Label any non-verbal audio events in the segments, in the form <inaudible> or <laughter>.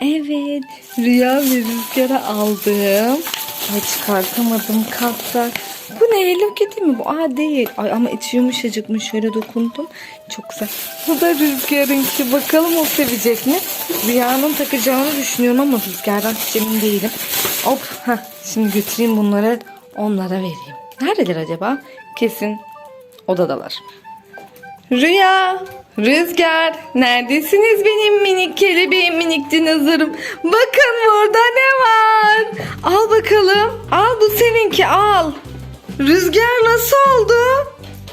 Evet. Rüya ve rüzgara aldım. Ay çıkartamadım katlar. Bu ne Hello Kitty mi bu? Aa değil. Ay ama içi yumuşacıkmış. Şöyle dokundum. Çok güzel. Bu da rüzgarınki. Bakalım o sevecek mi? Rüyanın takacağını düşünüyorum ama rüzgardan hiç emin değilim. Hop. Heh. Şimdi götüreyim bunları onlara vereyim. Neredeler acaba? Kesin odadalar. Rüya, Rüzgar, neredesiniz benim minik kelebeğim, minik dinozorım? Bakın burada ne var? Al bakalım. Al bu seninki al. Rüzgar nasıl oldu?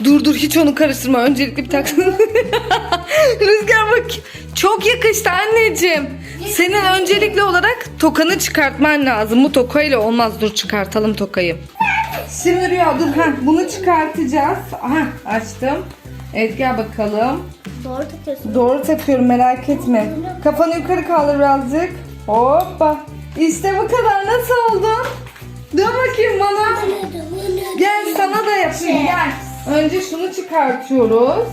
Dur dur hiç onu karıştırma. Öncelikle bir tak. <laughs> Rüzgar bak çok yakıştı anneciğim. Senin öncelikli olarak tokanı çıkartman lazım. Bu tokayla olmaz. Dur çıkartalım tokayı. Şimdi Rüya dur. Heh, bunu çıkartacağız. Aha açtım. Evet gel bakalım. Doğru takıyorsun. Doğru takıyorum merak etme. Kafanı yukarı kaldır birazcık. Hoppa. İşte bu kadar. Nasıl oldu? Dön bakayım bana. Gel sana da yapayım gel. Önce şunu çıkartıyoruz.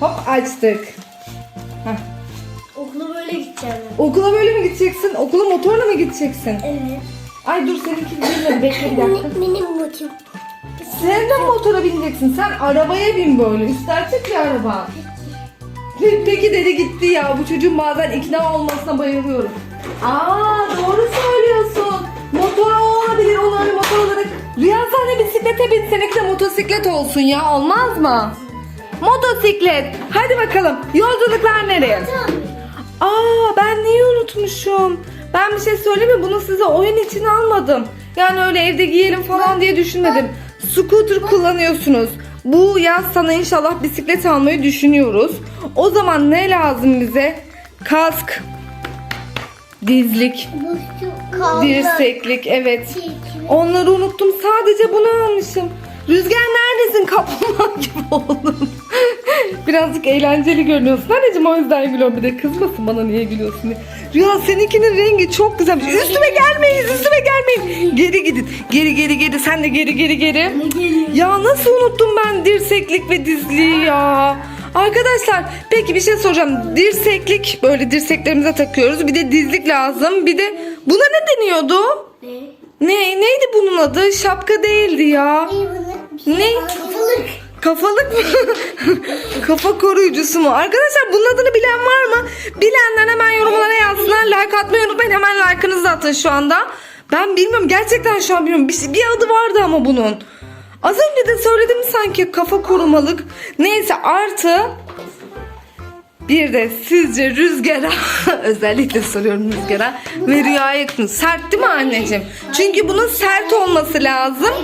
Hop açtık. Heh. Okula böyle gideceğim. Okula böyle mi gideceksin? Okula motorla mı gideceksin? Evet. Ay dur seninki bilmedi. <laughs> Bekle bir dakika. Minik minik de motora bineceksin. Sen arabaya bin böyle. Açık ya araba. Pe- Peki dedi gitti ya. Bu çocuğun bazen ikna olmasına bayılıyorum. Aa doğru söylüyorsun. Motor olabilir. Onu hani motor olarak. Rüya sen de bisiklete bin. Seninki de motosiklet olsun ya. Olmaz mı? Motosiklet. Hadi bakalım. Yolculuklar nereye? Aa ben neyi unutmuşum? Ben bir şey söyleyeyim mi? Bunu size oyun için almadım. Yani öyle evde giyelim falan diye düşünmedim. Scooter kullanıyorsunuz. Bu yaz sana inşallah bisiklet almayı düşünüyoruz. O zaman ne lazım bize? Kask, dizlik, dirseklik evet. Onları unuttum. Sadece bunu almışım. Rüzgar neredesin? Kaplumbağa <laughs> gibi oldum. Birazcık eğlenceli görünüyorsun. Anneciğim o yüzden gülüyorum. Bir de kızmasın bana niye gülüyorsun diye. Rüya seninkinin rengi çok güzelmiş. Üstüme gelmeyin, üstüme gelmeyin. Geri gidin. Geri geri geri. Sen de geri geri geri. Ya nasıl unuttum ben dirseklik ve dizliği ya. Arkadaşlar peki bir şey soracağım. Dirseklik böyle dirseklerimize takıyoruz. Bir de dizlik lazım. Bir de buna ne deniyordu? Ne? Ne neydi bunun adı? Şapka değildi ya. Ne? Ne? Kafalık. Kafalık mı? <laughs> Kafa koruyucusu mu? Arkadaşlar bunun adını bilen var mı? Bilenler hemen yorumlara yazsınlar. Like atmayı unutmayın. Hemen like'ınızı atın şu anda. Ben bilmiyorum. Gerçekten şu an bilmiyorum. Bir, bir adı vardı ama bunun. Az önce de söyledim sanki kafa korumalık. Neyse artı bir de sizce rüzgara <laughs> özellikle soruyorum rüzgara ve rüyaya yakın. Sert değil mi anneciğim? Çünkü bunun sert olması lazım.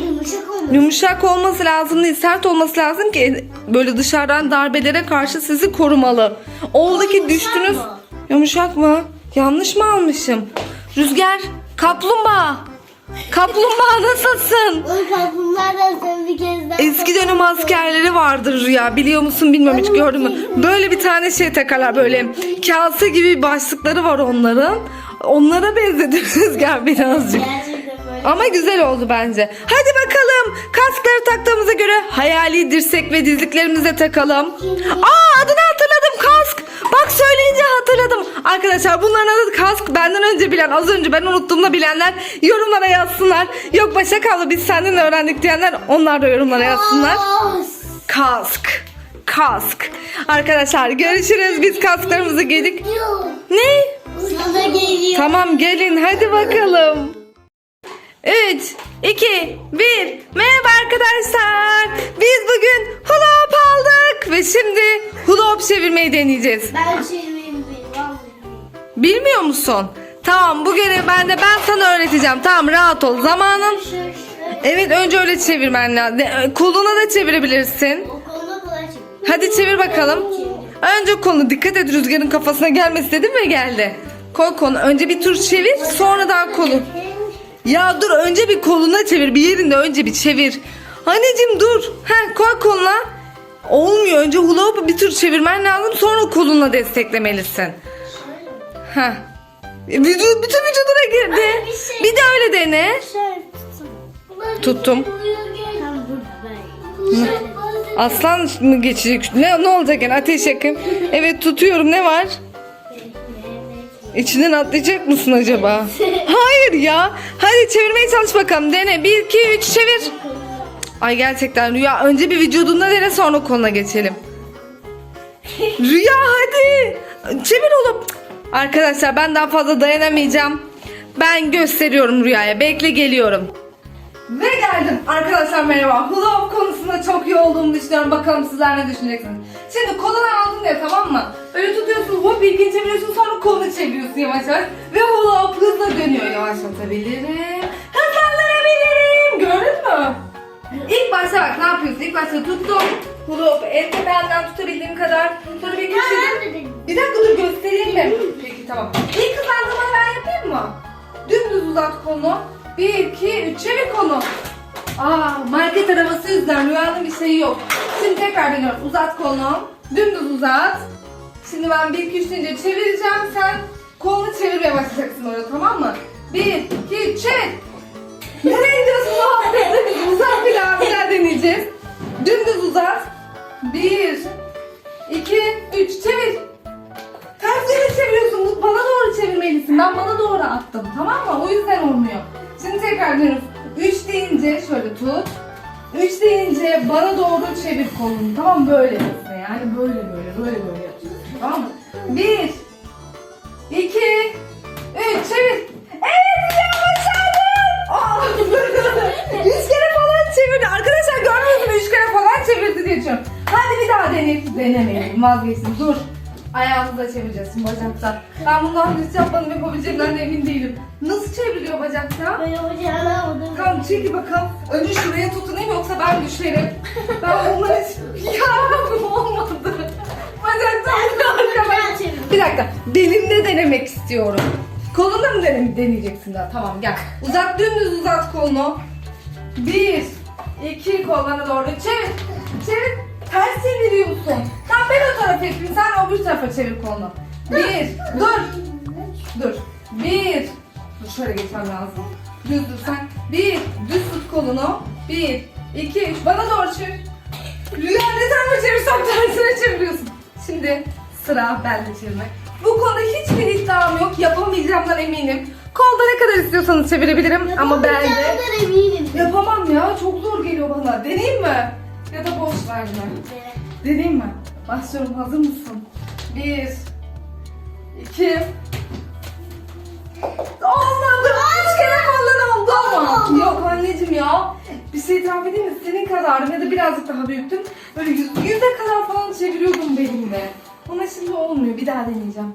Yumuşak olması lazım değil, sert olması lazım ki böyle dışarıdan darbelere karşı sizi korumalı. Oldu ki düştünüz. mı? Yumuşak mı? Yanlış mı almışım? Rüzgar, kaplumbağa. Kaplumbağa nasılsın? O kapımlardan sen bir kez daha. Eski dönem askerleri vardır Rüya biliyor musun bilmiyorum hiç gördün mü? Böyle bir tane şey takarlar böyle kase gibi başlıkları var onların. Onlara benzedi <laughs> Rüzgar birazcık. Ama güzel oldu bence. Hadi bakalım. Kaskları taktığımıza göre hayali dirsek ve dizliklerimize takalım. Aa adını hatırladım kask. Bak söyleyince hatırladım. Arkadaşlar bunların adı kask. Benden önce bilen az önce ben unuttuğumda bilenler yorumlara yazsınlar. Yok Başak abla biz senden öğrendik diyenler onlar da yorumlara yazsınlar. As. Kask. Kask. Arkadaşlar görüşürüz. Biz kasklarımızı giydik. Ne? Sana geliyor. Tamam gelin hadi bakalım. 3, 2, 1. Merhaba arkadaşlar. Biz bugün hula hoop aldık. Ve şimdi hula hoop çevirmeyi deneyeceğiz. Ben çevireyim. Bilmiyor musun? Tamam bu görevi ben de ben sana öğreteceğim. Tamam rahat ol. Zamanın. Evet önce öyle çevirmen lazım. De- Koluna da çevirebilirsin. Hadi çevir bakalım. Önce kolunu dikkat et rüzgarın kafasına gelmesi dedim ve geldi. Koy konu. Önce bir tur çevir sonra daha kolu. Ya dur önce bir koluna çevir. Bir yerinde önce bir çevir. Anneciğim dur. Heh, koy koluna. Olmuyor. Önce hula hoop'u bir tur çevirmen lazım. Sonra kolunla desteklemelisin. Heh. Vücut, bütün vücuduna girdi. Ay, bir şey- Bir de öyle dene. Şöyle Tuttum. Şöyle. Aslan mı geçecek? Ne, ne olacak yani? Ateş yakın. <laughs> Evet tutuyorum. Ne var? İçinden atlayacak mısın acaba? <laughs> Hayır ya. Hadi çevirmeye çalış bakalım. Dene. 1, 2, 3 çevir. Ay gerçekten Rüya önce bir vücudunda dene sonra koluna geçelim. <laughs> Rüya hadi. Çevir oğlum. Arkadaşlar ben daha fazla dayanamayacağım. Ben gösteriyorum Rüya'ya. Bekle geliyorum. Ve geldim. Arkadaşlar merhaba. Hula hoop konusunda çok iyi olduğumu düşünüyorum. Bakalım sizler ne düşüneceksiniz. Şimdi kolunu aldın ya tamam mı? Böyle tutuyorsun hop ilkin çeviriyorsun sonra kolunu yavaş yavaş. Ve hula hızla dönüyor. Yavaşlatabilirim. Hızlandırabilirim. Gördün mü? İlk başta bak ne yapıyorsun? İlk başta tuttum. Hula hoop el tependen tutabildiğim kadar. Sonra bir köşede. Bir dakika dur göstereyim mi? Peki tamam. İlk hızlandırmayı ben yapayım mı? Dümdüz uzat kolunu. 1, 2, 3 çevir kolunu. Aa market arabası yüzünden rüyanın bir şeyi yok. Şimdi tekrar deniyorum. Uzat kolunu. Dümdüz uzat. Şimdi ben 1, 2, 3 deyince çevireceğim. Sen kolunu çevirmeye başlayacaksın orada tamam mı? 1, 2, 3 çevir. Nereye gidiyorsun? Muhabbet uzat bir daha bir daha deneyeceğiz. Dümdüz uzat. 1, 2, 3 çevir. Ters yöne çeviriyorsun. Bana doğru çevirmelisin. Ben bana doğru attım. Tamam mı? O yüzden olmuyor. Şimdi tekrar dönüyoruz. 3 deyince şöyle tut. 3 deyince bana doğru çevir kolunu. Tamam? Böyle yani. Böyle böyle böyle böyle. Tamam mı? 1 2 3 çevir. Evet ya başardın. Aa! <laughs> 100 kere falan çevirdi. Arkadaşlar görmüyorsunuz 3 kere falan çevirdi diye düşünüyorum. Hadi bir daha deneyip denemeyelim. Vazgeçtim. Dur. Ayağımızı da çevireceğiz şimdi bacakta. Ben bundan hiç yapmadım yapabileceğimden de emin değilim. Nasıl çevriliyor bacakta? Ben yapacağını almadım. Tamam çekil bakalım. Önce şuraya tutunayım yoksa ben düşerim. Ben bunları hiç... <laughs> Ya dakika. Belimde denemek istiyorum. Kolunda mı dene deneyeceksin daha? Tamam gel. Uzat dümdüz uzat kolunu. Bir, iki kollarına doğru çevir. Çevir. Ters çeviriyorsun. Tamam ben o tarafa yapayım. Sen öbür tarafa çevir kolunu. Bir, dur. Dur. Bir. Dur şöyle geçmem lazım. Düz dur sen. Bir. Düz tut kolunu. Bir. iki, üç. Bana doğru çevir. Rüya ne tarafa çevirsem tersine çeviriyorsun. Şimdi sıra bende çevirmek. Bu konuda hiçbir iddiam yok. Yapamayacağımdan eminim. Kolda ne kadar istiyorsanız çevirebilirim ama bende... Yapacağından eminim. Yapamam ya. Çok zor geliyor bana. Deneyeyim mi? Ya da boş ver mi? Deneyeyim mi? Başlıyorum. Hazır mısın? Bir. iki. Olmadı. Üç kere falan oldu ama. Yok anneciğim ya. Bir şey itiraf edeyim mi? Senin kadarım ya da birazcık daha büyüktüm. Böyle yüz, yüze kadar falan çeviriyordum belimle. Ama şimdi olmuyor. Bir daha deneyeceğim.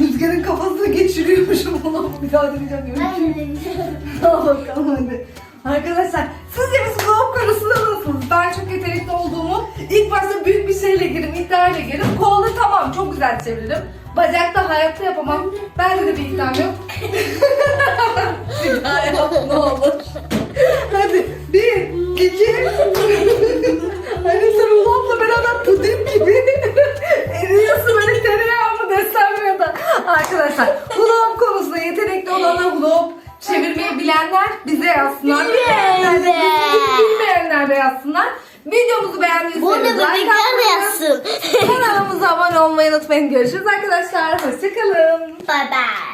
Rüzgarın kafasını geçiriyormuşum onu. Bir daha deneyeceğim diyorum. Ben de deneyeceğim. <laughs> Al bakalım hadi. Arkadaşlar sizce biz vlog konusunda nasılsınız? Ben çok yetenekli olduğumu ilk başta büyük bir şeyle girim, iddiayla girim. Kolda tamam çok güzel çeviririm. Bacakta hayatta yapamam. Bende de bir iddiam yok. bir daha yap ne olur. Hadi bir, iki. <laughs> Hani sen ulanla beraber puding gibi eriyorsun böyle tereyağı mı desem ya da. Arkadaşlar vlog konusunda yetenekli olanlar vlog çevirmeyi bilenler bize yazsınlar. Bilmeyenler. Bilmeyenler de yazsınlar. Videomuzu beğendiyseniz like de atmayı, yazsın. kanalımıza abone olmayı unutmayın. Görüşürüz arkadaşlar. Hoşçakalın. Bye bye.